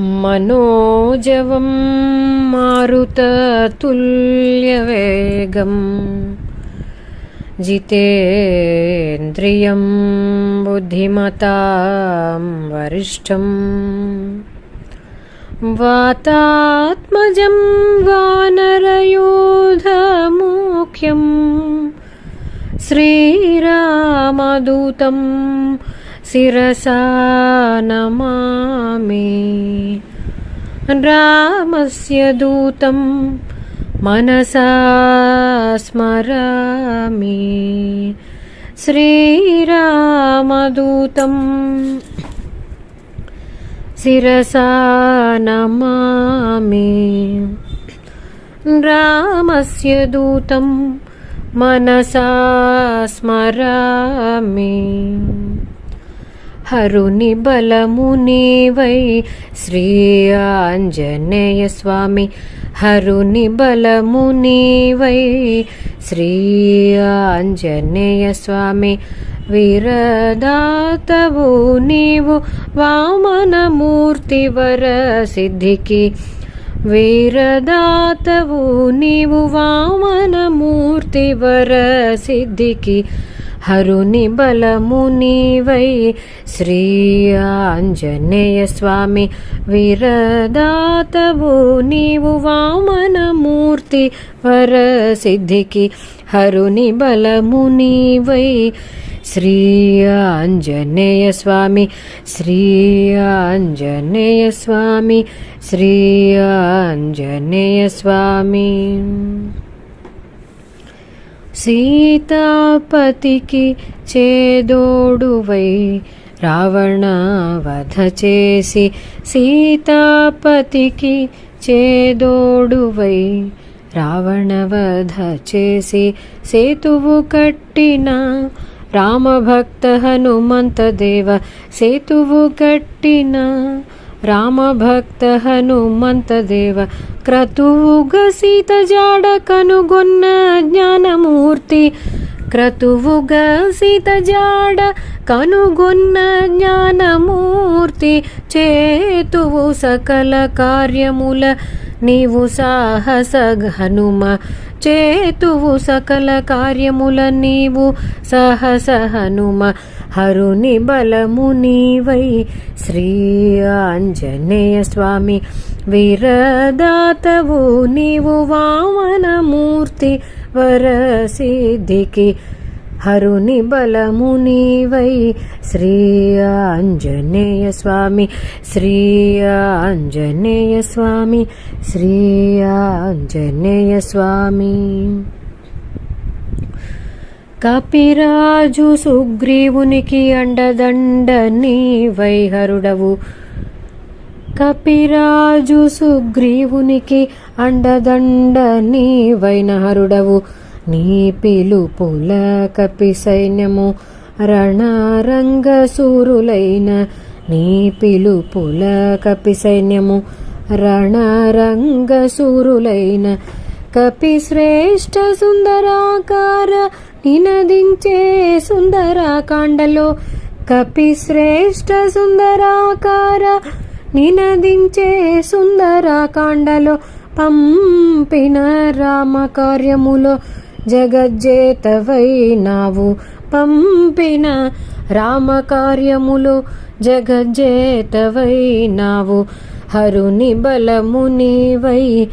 मनोजवं मारुततुल्यवेगम्। जितेन्द्रियं बुद्धिमतां वरिष्ठम् वातात्मजं वानरयोधमुख्यं श्रीरामदूतं శిరసా నమామి రామస్య దూతం మనసా స్మరామి శ్రీరామదూతం శిరసా నమామి రామస్య దూతం మనసా స్మరామి హరుని బలమునేవై శ్రీ ఆంజనేయ స్వామి హరుని బలమునేవై శ్రీ ఆంజనేయ స్వామి విరదాతవు నీవు. వామనమూర్తి వర సిద్ధికి వీరదాతవు నీవు. వామనమూర్తి వర సిద్ధికి హరుని బలము నీవై. శ్రీ ఆంజనేయ స్వామి వీరదాతవు నీవు వామనమూర్తి వరసిద్ధికి. హరుని బలము నీవై. శ్రీ ఆంజనేయ స్వామి శ్రీ ఆంజనేయ స్వామి శ్రీ ఆంజనేయ స్వామి. సీతాపతికి చేదోడువై రావణ వధ చేసి సీతాపతికి చేదోడువై రావణ వధ చేసి సేతువు కట్టిన రామభక్త హనుమంత దేవ సేతువు కట్టిన రామభక్త హనుమంత దేవ క్రతువుగ సీత జాడ కనుగొన్న జ్ఞానమూర్తి క్రతువుగ సీత జాడ కనుగొన్న జ్ఞానమూర్తి చేతువు సకల కార్యముల నీవు సాహస హనుమ చేతువు సకల కార్యముల నీవు సహస హనుమ హరుని బలము నీవై శ్రీ ఆంజనేయ స్వామి. వీరదాతవు నీవు వామనమూర్తి వరసిద్ధికి హరుని బలము నీవై. శ్రీ ఆంజనేయ స్వామి శ్రీ ఆంజనేయ స్వామి శ్రీ ఆంజనేయ స్వామి. కపిరాజు సుగ్రీవునికి అండదండ నీవై హరుడవు. కపిరాజు సుగ్రీవునికి అండదండ నీవైన హరుడవు. నీ పిలుపుల కపి సైన్యము రణరంగసూరులైన నీ పిలుపుల కపి సైన్యము రణరంగసూరులైన కపి శ్రేష్ఠ సుందరాకార నినదించే సుందరాకాండలో కపి శ్రేష్ఠ సుందరాకార నినదించే సుందరాకాండలో పంపిన రామ కార్యములో జగజ్జేతవైనావు. పంపిన రామకార్యములు జగజ్జేతవై జగజ్జేతవైనావు. హరుని బలము నీవై.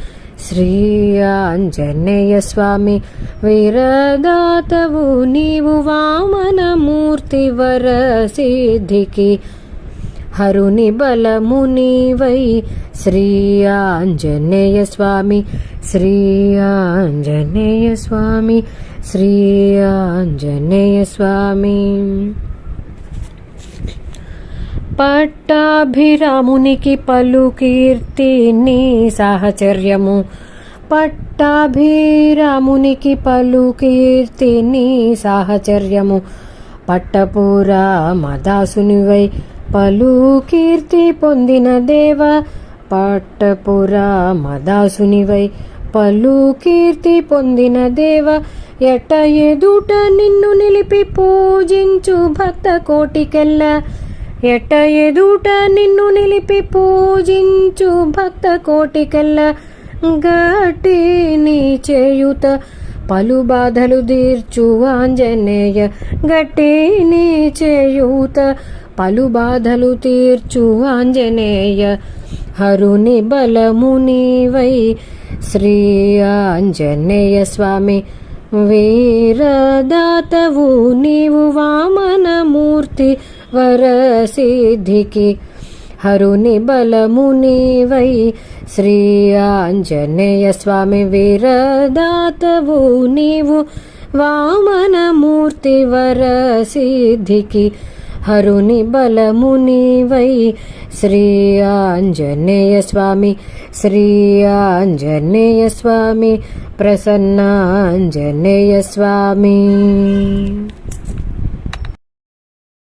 శ్రీ ఆంజనేయ స్వామి వీరదాతవు నీవు వామనమూర్తి వర సిద్ధికి హరుని బలముని వై శ్రీ ఆంజనేయ స్వామి శ్రీ ఆంజనేయ స్వామి శ్రీ ఆంజనేయ స్వామి. పట్టాభిరామునికి పలు కీర్తి నీ సాహచర్యము. పట్టాభిరామునికి పలు కీర్తి నీ సాహచర్యము. పట్టపూరా మదాసునివై పలు కీర్తి పొందిన దేవ పట్టపురా మదాసునివై. పలు కీర్తి పొందిన దేవ ఎట ఎదుట నిన్ను నిలిపి పూజించు భక్త కోటికెల్ల. ఎట ఎదుట నిన్ను నిలిపి పూజించు భక్త కోటికెల్ల. గట్టి నీ చేయుత పలు బాధలు తీర్చు ఆంజనేయ గట్టి నీ చేయూత పలు బాధలు తీర్చు ఆంజనేయ హరుని బలమునివై శ్రీ ఆంజనేయ స్వామి వీరదాతవు నీవు వామనమూర్తి వరసిద్ధికి. హరుని బలమునివై శ్రీ ఆంజనేయ స్వామి వీరదాతవు నీవు వామనమూర్తి వరసిద్ధికి హరుని బలమునివై శ్రీ ఆంజనేయ స్వామి శ్రీ ఆంజనేయ స్వామి ప్రసన్నాంజనేయ స్వామి